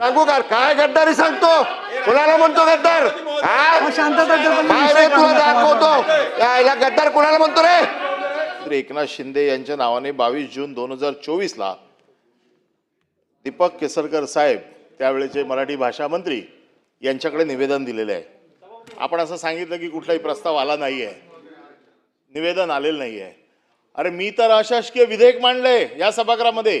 सांगू का? काय गद्दारी सांगतो? कुणाला म्हणतो गद्दार? काय तुला दाखवतो? यायला गद्दार कुणाला म्हणतो रे? एकनाथ शिंदे यांच्या नावाने बावीस जून दोन हजार चोवीस ला दीपक केसरकर साहेब त्यावेळेचे मराठी भाषा मंत्री यांच्याकडे निवेदन दिलेले आहे. आपण असं सांगितलं की कुठलाही प्रस्ताव आला नाही आहे निवेदन आलेलं नाही आहे अरे मी तर अशासकीय विधेयक मांडलंय या सभागृहामध्ये.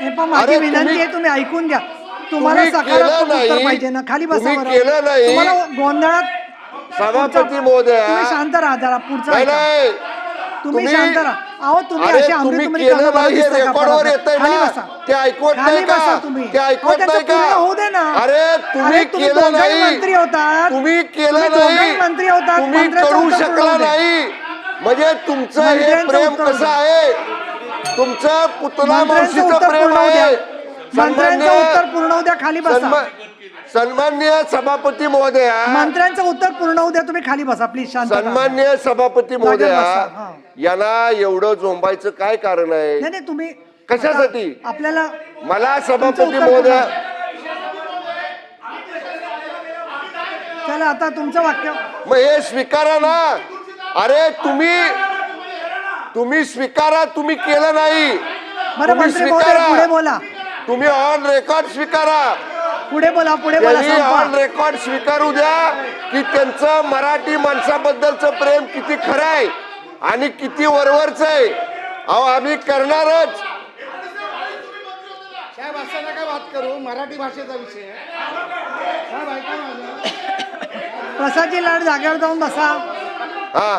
हे पण माझी अरे विनंती आहे तुम्ही ऐकून घ्या तुम्हाला तुम्ही केलं सकारात्मक उत्तर नाही. पाहिजे ना खाली बसा तुम्ही बरं. केलं नाही. तुम्हाला गोंधळात सभापती पुढचा- महोदया तुम्ही शांत राहा जरा पुढचा नाही ऐका. नाही तुम्ही शांत राहा अहो तुम्ही अरे, अशी तुम्ही अमृतमणी केलं नाही, हे का रेकॉर्डवर परत? येतंय खाली ना. बसा. ते ऐकवत खाली नाही का? तुम्ही ते ऐकवत अहो, त्याचं नाही का? पूर्ण होऊ दे ना अरे, तुम्ही अरे, तुम्ही केलं दोघंही नाही. मंत्री होतात तुम्ही केलं तुम्ही दोघंही नाही मंत्री होतात तुम्ही मंत्र्याचं करू उत्तर पूर्ण शकला होऊ दे. नाही म्हणजे तुमचं हे मंत्र्यांचं प्रेम उत्तर कसं आहे तुमचं पुतला मंत्र्यांचं मावशीचं उत्तर प्रेम पूर्ण होऊ द्या. आहे मंत्र्यांचं उत्तर पूर्ण होऊ द्या खाली बसा. सन्मा- सन्माननीय सभापती महोदया. मंत्र्यांचं उत्तर पूर्ण होऊ द्या तुम्ही खाली बसा प्लीज शांत राहा. सन्मान्य सभापती बसा, महोदया हा. यांना एवढं झोंबायचं काय कारण आहे? नाही नाही तुम्ही कशासाठी? आता आपल्याला मला तुमचं सभापती उत्तर महोदया चला आता तुमचं वाक्य मग हे स्वीकारा ना. अरे तुम्ही तुम्ही स्वीकारा तुम्ही केलं नाही. बरं तुम्ही मंत्री महोदय पुढे बोला. तुम्ही ऑन रेकॉर्ड स्वीकारा. पुढे बोला पुढे बोला त्यांनी ऑन संपवा. रेकॉर्ड स्वीकारू द्या की त्यांचं मराठी माणसाबद्दलचं प्रेम किती खरं आहे आणि किती वरवरच आहे. अहो आम्ही करणारच. साहेब असं नका बात करू. मराठी भाषेचा विषय आहे. साहेब ऐका माझं प्रसादजी लाड जागेवर जाऊन बसा. हा.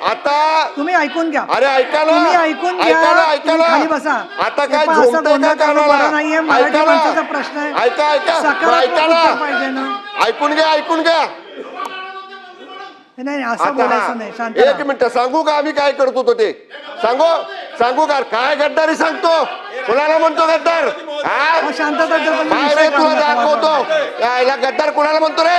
आता तुम्ही ऐकून घ्या. अरे ऐका ना तुम्ही ऐकून घ्या. ऐका ना ऐका तुम्ही ना खाली बसा. आता हे काय पहा, असं झोपतंय गोंधळ का करणं कानाला? बरं नाहीये. मराठी ऐका माणसाचा ना प्रश्न आहे. ऐका ऐका. सकारात्मक ऐका उत्तर पाहिजे ना. ऐकून घ्या ऐकून घ्या. नाही नाही, असं आता बोलायचं नाही. शांत एक राहा. मिनिट सांगू का आम्ही काय करतो तो ते? सांगू? सांगू का? काय गद्दारी सांगतो? कुणाला म्हणतो गद्दार? हा? अहो, शांतता काय विषय रे काढू तुला दाखवतो. यायला गद्दार कुणाला म्हणतो रे?